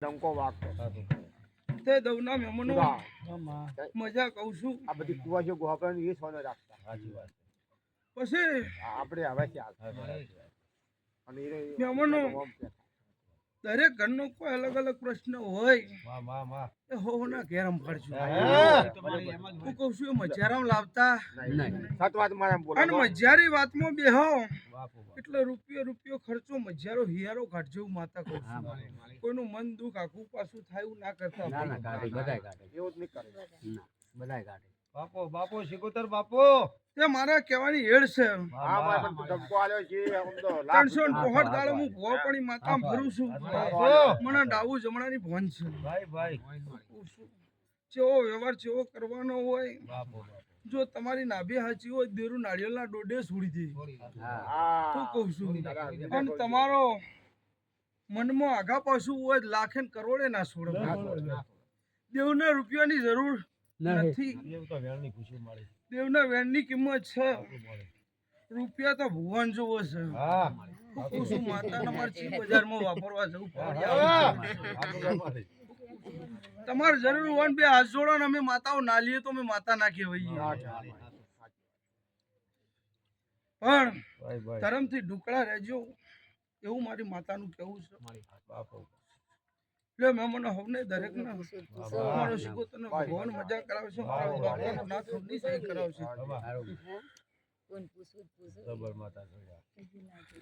ડંકો વાગતો તે દવના મહેમાનો મજા કહું છું. આ બધી કુવાજો ગોપરાની એ સોને રાખતા. પછી આ આપણે હવે ચાલ અને એ મહેમાનો. દરેક ઘરનો કોઈ અલગ અલગ પ્રશ્ન હોય એ હો ના ઘેર અંભાળજો હું કહું છું મજારામ લાવતા. સત વાત મારે એમ બોલો અને મજારી વાતમાં બેહો. એટલે રૂપિયો રૂપિયો ખર્ચો મજારો હિયારો કાઢજો હું માતા કહું છું. કોઈનું મન દુઃખ આખું પાછું થાય એવું ના કરતા એવું જ નહીં કરે. બાપો બાપો શિકોતર બાપો. એ મારા કહેવાની હેડ છે. હા ભાઈ પણ ડંકો આલ્યો છે આમ તો ત્રણસો ને પોહટ દાડો હું ભોળપણી માતામાં ફરું છું. મને ડાવું જમણાની ભોન છે. ભાઈ ભાઈ. ચેવો વ્યવહાર ચેવો કરવાનો હોય બાપો જો તમારી નાભી હાચી હોય દેરું નાળિયેરના ડોડે છોડી દે. હું. શું કહું છું. અને તમારો મનમાં આઘા પાછું હોય લાખે કરોડે ના છોડે. દેવને રૂપિયાની જરૂર નથી. એવું તો વેણની દેવના વેણની કિંમત છે. રૂપિયા તો ભુવન જુઓ છે. હા. શું કહું છું માતાના મારે બજારમાં વાપરવા જવું પડે. તમારે જરૂર હોય બે હાથ જોડો ને અમે માતાઓ ના લઈએ તો અમે માતા ના કહેવાઈએ પણ ધર્મથી ઢુકળા રહેજો. એવું મારી માતાનું કહેવું છે. બાપો એટલે મેં મને હવને દરેક ના મારો શીખો તને ભગવાન મજા કરાવશે મારા બાપાનો નાથ હવની સહી કરાવશે જબર માતા જોયા